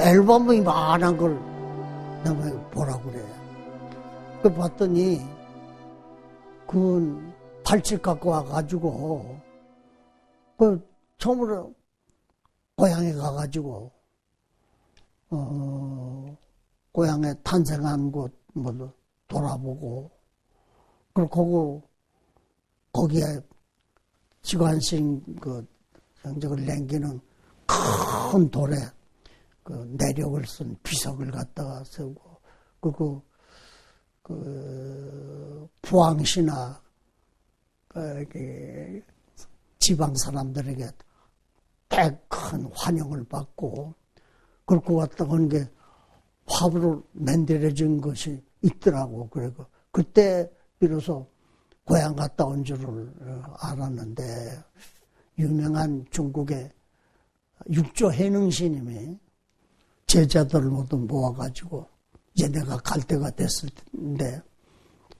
앨범이 많은 걸 내가 보라고 그래. 그 봤더니 그 팔찌 갖고 와가지고 그 처음으로 고향에 가가지고 어 고향에 탄생한 곳뭐 돌아보고 그리고 거기에 지관신 그 성적을 남기는 큰 돌에 그 내력을 쓴 비석을 갖다가 세우고 그리고 그 부항시나 그 지방 사람들에게 큰 환영을 받고 그렇고 왔다 하는 게 화부로 만들어진 것이 있더라고. 그리고 그때 비로소 고향 갔다 온 줄을 알았는데 유명한 중국의 육조 해능 스님이 제자들을 모두 모아가지고 이제 내가 갈 때가 됐을 텐데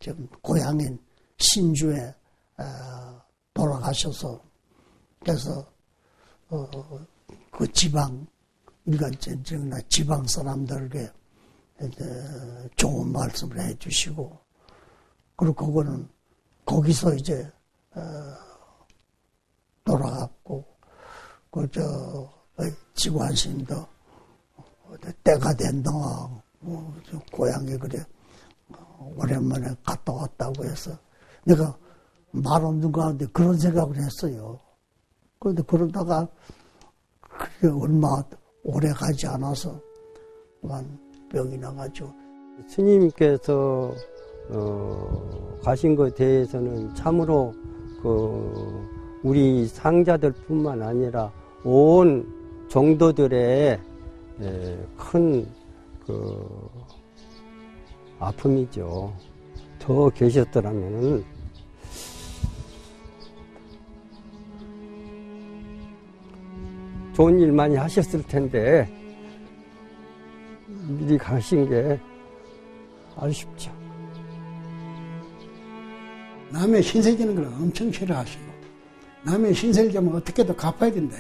지금 고향인 신주에 어, 돌아가셔서 그래서 어, 그 지방 일간 전쟁이나 지방 사람들에게 좋은 말씀을 해주시고 그리고 그거는 거기서 이제 어, 돌아갔고 그저 지관신도 때가 된다 뭐 고향에 그래 오랜만에 갔다 왔다고 해서 내가 말 없는 가운데 그런 생각을 했어요. 그런데 그러다가 그게 얼마 오래 가지 않아서 병이 나가지고 스님께서 어, 가신 것에 대해서는 참으로 그 우리 상자들뿐만 아니라 온 정도들의 큰 그 아픔이죠. 더 계셨더라면 좋은 일 많이 하셨을 텐데 미리 가신 게 아쉽죠. 남의 신세 지는 걸 엄청 싫어하시고 남의 신세를 지면 어떻게든 갚아야 된다.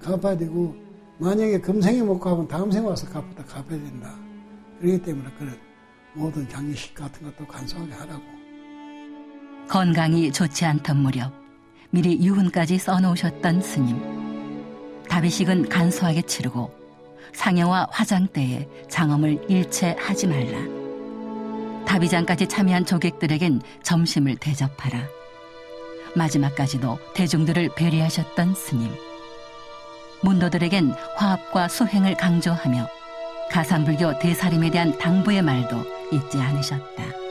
갚아야 되고 만약에 금생에 못 갚으면 다음 생 와서 갚다 갚아야 된다. 그렇기 때문에 그런 모든 장례식 같은 것도 간소하게 하라고. 건강이 좋지 않던 무렵 미리 유훈까지 써놓으셨던 스님. 다비식은 간소하게 치르고 상여와 화장 때에 장엄을 일체 하지 말라. 다비장까지 참여한 조객들에겐 점심을 대접하라. 마지막까지도 대중들을 배려하셨던 스님. 문도들에겐 화합과 수행을 강조하며 가산불교 대사림에 대한 당부의 말도 잊지 않으셨다.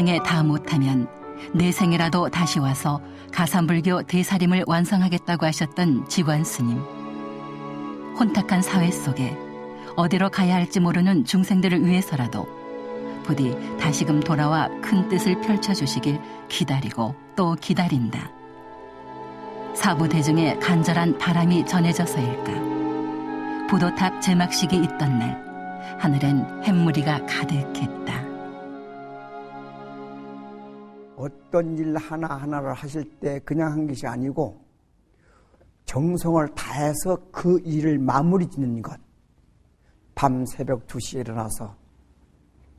생에 다 못하면 내 생에라도 다시 와서 가산불교 대사림을 완성하겠다고 하셨던 지관 스님. 혼탁한 사회 속에 어디로 가야 할지 모르는 중생들을 위해서라도 부디 다시금 돌아와 큰 뜻을 펼쳐주시길 기다리고 또 기다린다. 사부 대중의 간절한 바람이 전해져서일까. 부도탑 제막식이 있던 날 하늘엔 햇무리가 가득했다. 어떤 일 하나하나를 하실 때 그냥 한 것이 아니고 정성을 다해서 그 일을 마무리 짓는 것. 밤 새벽 2시에 일어나서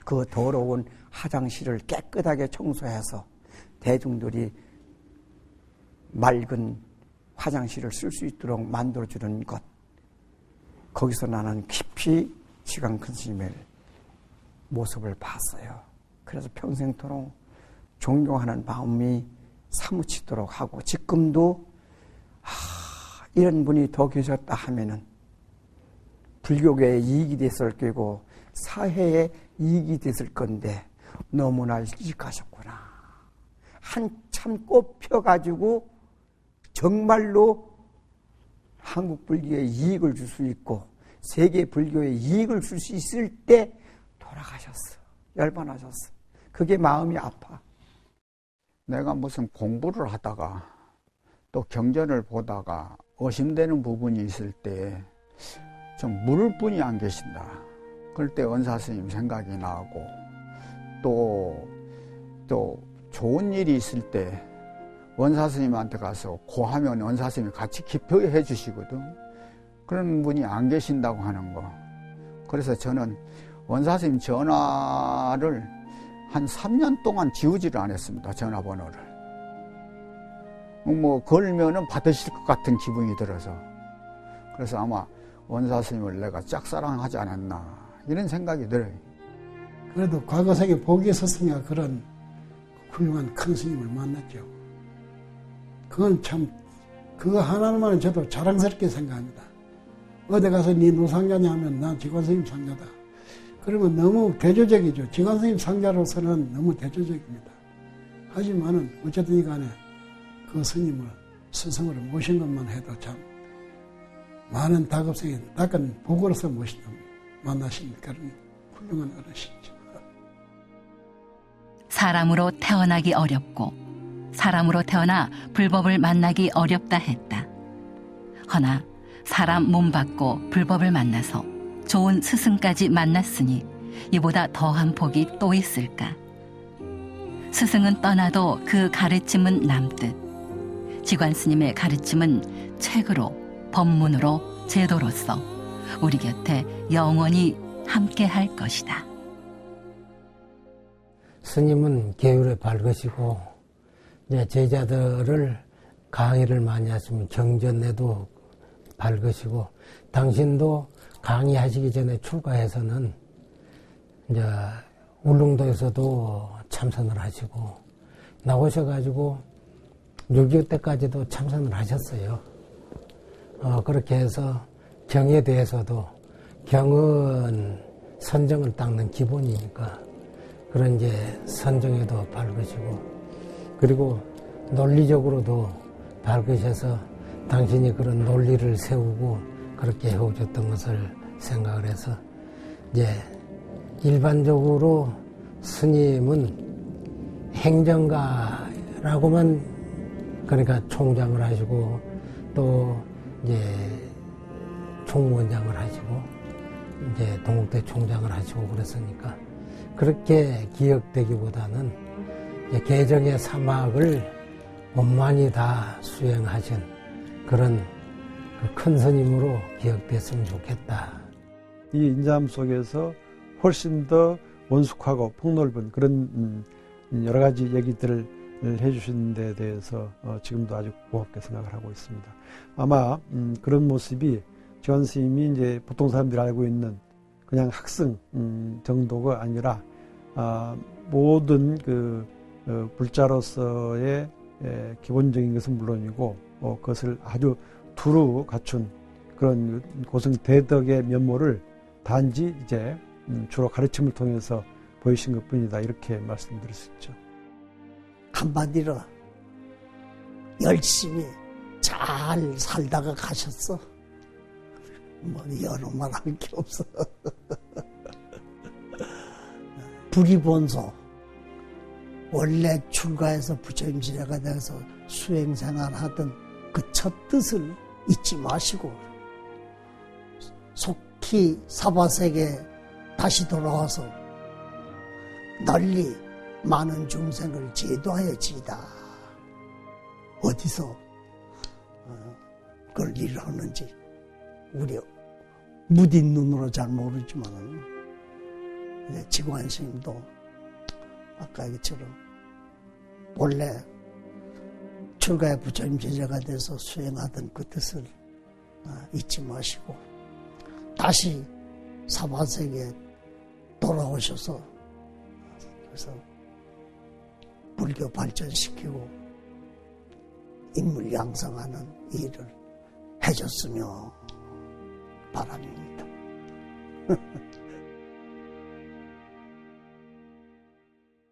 그 더러운 화장실을 깨끗하게 청소해서 대중들이 맑은 화장실을 쓸 수 있도록 만들어주는 것. 거기서 나는 깊이 시간 큰 스님의 모습을 봤어요. 그래서 평생토록 존경하는 마음이 사무치도록 하고 지금도 아, 이런 분이 더 계셨다 하면은 불교계에 이익이 됐을 거고 사회에 이익이 됐을 건데 너무나 일찍 가셨구나. 한참 꽃 펴가지고 정말로 한국 불교에 이익을 줄 수 있고 세계 불교에 이익을 줄 수 있을 때 돌아가셨어. 열반하셨어. 그게 마음이 아파. 내가 무슨 공부를 하다가 또 경전을 보다가 의심되는 부분이 있을 때 좀 물을 뿐이 안 계신다. 그럴 때 원사 스님 생각이 나고 또, 또 좋은 일이 있을 때 원사 스님한테 가서 고하면 원사 스님이 같이 기표해 주시거든. 그런 분이 안 계신다고 하는 거. 그래서 저는 원사 스님 전화를 한 3년 동안 지우지를 않았습니다. 전화번호를. 뭐 걸면은 받으실 것 같은 기분이 들어서. 그래서 아마 원사 스님을 내가 짝사랑하지 않았나 이런 생각이 들어요. 그래도 과거 생에 복이 있었으니까 그런 훌륭한 큰 스님을 만났죠. 그건 참, 그거 하나만은 저도 자랑스럽게 생각합니다. 어디 가서 네 노상자냐 하면 난 직관스님 상자다. 그러면 너무 대조적이죠. 직관스님 상자로서는 너무 대조적입니다. 하지만은 어쨌든 간에 그 스님을 스승으로 모신 것만 해도 참 많은 다급생이 닦은 복으로서 모신 만나신 그런 훌륭한 어르신이죠. 사람으로 태어나기 어렵고 사람으로 태어나 불법을 만나기 어렵다 했다. 허나 사람 몸 받고 불법을 만나서 좋은 스승까지 만났으니 이보다 더한 복이 또 있을까? 스승은 떠나도 그 가르침은 남듯 지관 스님의 가르침은 책으로 법문으로 제도로서 우리 곁에 영원히 함께 할 것이다. 스님은 계율에 밝으시고 이제 제자들을 강의를 많이 하시면 경전에도 밝으시고 당신도 강의하시기 전에 출가해서는 이제 울릉도에서도 참선을 하시고 나오셔가지고 6.25 때까지도 참선을 하셨어요. 어, 그렇게 해서 경에 대해서도 경은 선정을 닦는 기본이니까 그런 이제 선정에도 밝으시고 그리고 논리적으로도 밝으셔서 당신이 그런 논리를 세우고 그렇게 해오셨던 것을 생각을 해서 이제 일반적으로 스님은 행정가라고만 그러니까 총장을 하시고 또 이제 총무원장을 하시고 이제 동국대 총장을 하시고 그랬으니까 그렇게 기억되기보다는 개정의 사막을 원만히 다 수행하신 그런 그 큰 스님으로 기억됐으면 좋겠다. 이 인자함 속에서 훨씬 더 원숙하고 폭넓은 그런 음, 여러 가지 얘기들을 해주신 데 대해서 어, 지금도 아주 고맙게 생각을 하고 있습니다. 아마 음, 그런 모습이 지원 스님이 이제 보통 사람들이 알고 있는 그냥 학생 음, 정도가 아니라 아, 모든 그 어, 불자로서의 에, 기본적인 것은 물론이고 어, 그것을 아주 두루 갖춘 그런 고성 대덕의 면모를 단지 이제 음, 주로 가르침을 통해서 보이신 것 뿐이다 이렇게 말씀드릴 수 있죠. 한마디로 열심히 잘 살다가 가셨어. 뭐 여러 말 할 게 없어. 불이본소 원래 출가해서 부처님 지내가 돼서 수행생활 하던 그 첫 뜻을 잊지 마시고 속히 사바세계 다시 돌아와서 널리 많은 중생을 제도하여지이다. 어디서 어, 그걸 일을 하는지 우리 무딘 눈으로 잘 모르지만 지관 스님도 아까 얘기처럼 원래 출가의 부처님 제자가 돼서 수행하던 그 뜻을 어, 잊지 마시고 다시 사바세계에 돌아오셔서 그래서 불교 발전시키고 인물 양성하는 일을 해줬으며 바람입니다.